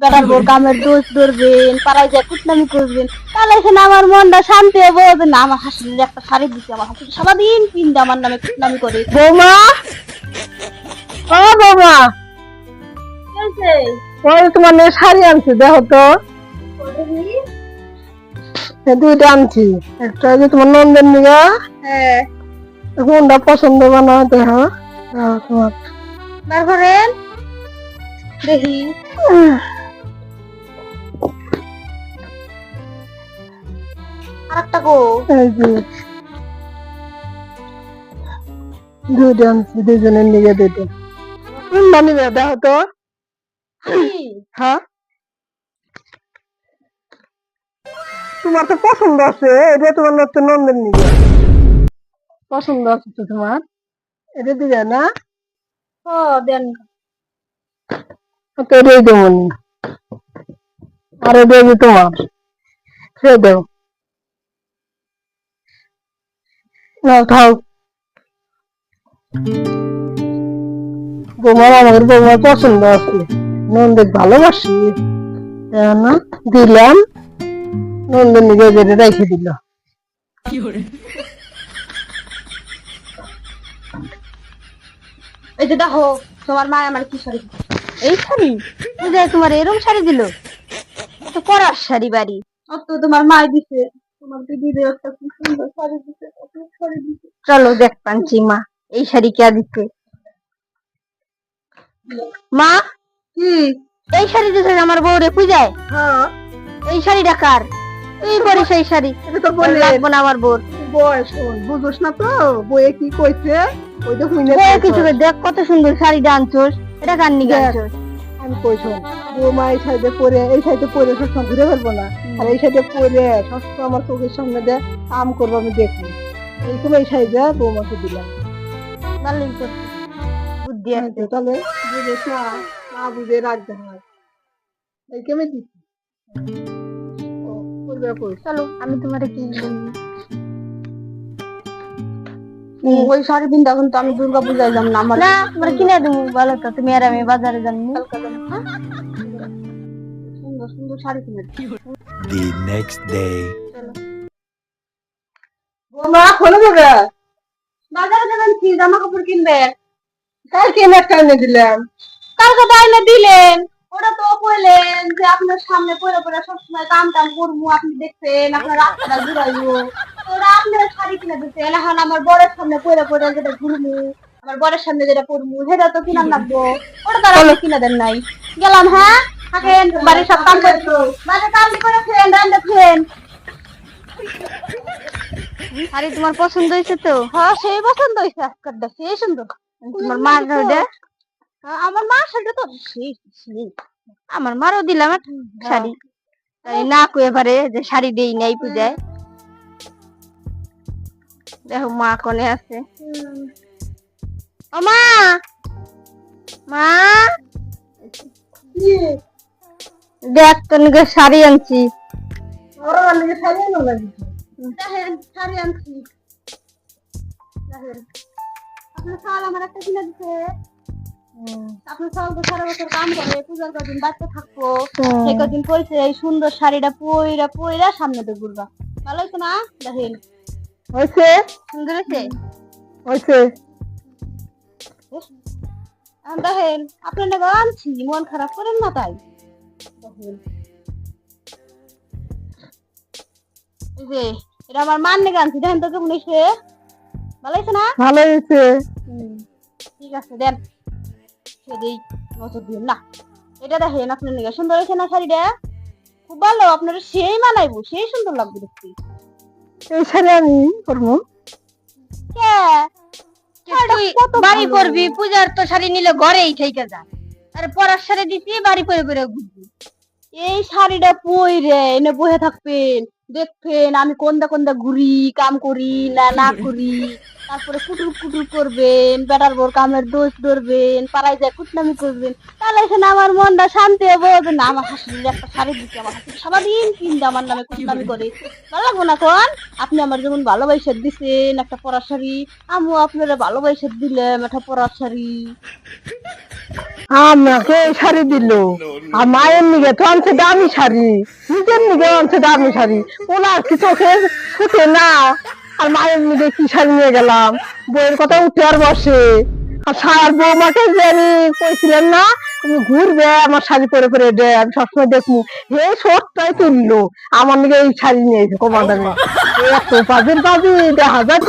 Better bore কামের দোষ ধরবেন পাড়ায় যায় কুটনামি করবেন তাহলে এখানে আমার মনটা শান্তি হবে। যে না আমার হাসির একটা শাড়ি দিচ্ছে আমার হাসি সারাদিন পিন্দে আমার নামে কুটনামি করে। বৌমা! ও বৌমা! ওই তোমার মেয়ে শাড়ি আনছি দেখো তো। দুইটা আনছি। একটা যে তোমার নন্দের নিগা হ্যাঁ। কোনটা পছন্দ বানা দেখো দেখো। তোমার করেন দেখি আরেকটা গো এই যে। দুইটা আনছি দুজনের নিগে দুইটা কোনটা নিবে দেখো হ্যাঁ? তোমার তো পছন্দ আছে এটা তোমার নতুন নন্দের নিবে পছন্দ আছে তো তোমার? এটা দিবে না? ও দেন। তো এটাই দেবো আর এটা তোমার। সে দেও নাও খাও বৌমার আমাদের বৌমার পছন্দ আছে। নন্দের ভালোবাসি। না দিলাম। রেখে দিল। এই যে দেখো তোমার মা আমার কি শাড়ি এই শাড়ি? তোমার এরকম শাড়ি দিল? তো পরার শাড়ি বাড়ি। অত তোমার মা দিছে। তোমার দিদির একটা কি সুন্দর শাড়ি দিছে শাড়ি দিছে চলো দেখ পাঞ্চি মা এই শাড়ি কে দিছে মা কি এই শাড়ি দিছে আমার বউরে পূজায় হ্যাঁ। এই শাড়িটা কার? এই পরে সেই শাড়ি। এটা তো বলে লাগবো না আমার বোর বয়স বুঝোস না তো বইয়ে কি কইছে? ওইটা শুনে কিছু দেখ কত সুন্দর শাড়িটা আনছোস। এটা কার দেখ। আনছোস? আমি বৌমা এই সাইডে পরে এই সাইডে পরে সবসময় ঘুরে ফেলব না। আর এই সাইডে পরে সবসময় আমার চোখের সামনে দিয়ে আম করব আমি দেখি এইরকম এই সাইডে বৌমাকে দিলাম। ভালোই করছিস বুদ্ধি আছে। তাহলে বুঝেছ না না বুঝে রাখতে হয় এই দিচ্ছি করবে চলো আমি তোমারে কি ওই শাড়ি আমি দুর্গা পূজায় না আমার না তোমার কিনে দেবো তো। তুমি আর আমি বাজারে যাম সুন্দর সুন্দর শাড়ি কিনে The next day. বৌমা খোলো যাবে বাজারে যাবেন কি জামা কাপড় কিনবে। কালকে একটা এনে দিলাম। কালকে তো আইনে দিলেন। ওটা তো কইলেন যে আপনার সামনে পরে পরে সবসময় কাম টাম করব আপনি দেখছেন আপনার রাস্তাটা ঘুরাইবো। ওরা আপনার শাড়ি কিনে দিচ্ছেন এখন আমার বরের সামনে পরে পরে যেটা ঘুরবো আমার বরের সামনে যেটা পরবো সেটা তো কিনার লাগবো। ওটা তো কিনে দেন নাই। গেলাম হ্যাঁ? থাকেন বাড়ির সব কাম করছ বাড়ির কাম করেছেন রান্না খেন আরে তোমার পছন্দ হয়েছে তো? হ্যাঁ সেই পছন্দ হয়েছে আজকালটা সেই সুন্দর। তোমার মার ওটা? আমার মার শাড়িটা তো আমার মারও দিলাম শাড়ি। তাই না কয়ে পারে যে শাড়ি দেই নাই পূজায়। দেখো মা কোনে আছে। ও মা! মা! দেখ শাড়ি আনছি। ওরা লাগে শাড়ি আনো লাগে দেখেন শাড়ি আনছি। দেখেন। আপনার শাল আমার একটা কিনে দিছে। আপনার শাল তো সারা বছর কাম করে পূজার কদিন বাচ্চা থাকব। সেই কদিন কইছে এই সুন্দর শাড়িটা পইরা পইরা সামনে তো ঘুরবা। ভালো হয়েছে না? দেখেন। হয়েছে? সুন্দর হয়েছে? হয়েছে। দেখেন আপনার আনছি মন খারাপ করেন না তাই? যে এটা আমার মান দেখেন তো কেমন হয়েছে ভালো হয়েছে না? ভালো হয়েছে ঠিক আছে দেন। নজর দিন না। এটা দেখেন আপনার নিকে সুন্দর হয়েছে না শাড়িটা? খুব ভালো আপনার সেই মানাইবো সেই সুন্দর লাগবে দেখতে। এই শাড়ি আমি করব কে? কত বাড়ি করবি পূজার তো শাড়ি নিলে ঘরেই থেকে যা আরে পরার শাড়ি দিছি, বাড়ি পরে পরে ঘুরবি এই শাড়িটা পইরে এনে বসে থাকবেন, দেখবেন আমি কোনটা কোনটা ঘুরি, কাম করি না না করি। তারপরে কুটুর কুটুর করবেন, বেটার বোর কামের দোষ ধরবেন, পাড়ায় যায় কুটনামি করবেন। তাহলে এখানে আমার মনটা শান্তি হবে না, আমার হাসির একটা শাড়ি দিচ্ছে আমার হাসি সারাদিন কিনতে আমার নামে কুটনামি করে। ভালো লাগবো না কোন? আপনি আমার যেমন ভালোবাসা দিছেন, একটা পরার শাড়ি, আমিও আপনারা ভালোবাসা দিলাম, একটা পরার শাড়ি। আমাকে এই শাড়ি দিল। আর মায়ের নিগে তো আনছে দামি শাড়ি। নিজের নিগে আনছে দামি শাড়ি। ওনার কি চোখে ফুটে না? আর মায়ের নিগে কি শাড়ি নিয়ে গেলাম? বইয়ের কথা উঠে আর বসে। আর সার বৌমাকে যে কইছিলেন না, তুমি ঘুরবে আমার শাড়ি পরে পরে দে, আমি সবসময় দেখব হে সবটাই তুললো। আমার নিগে এই শাড়ি নিয়েছে কমাদামে এত পাবেন পাবি দেখা যায়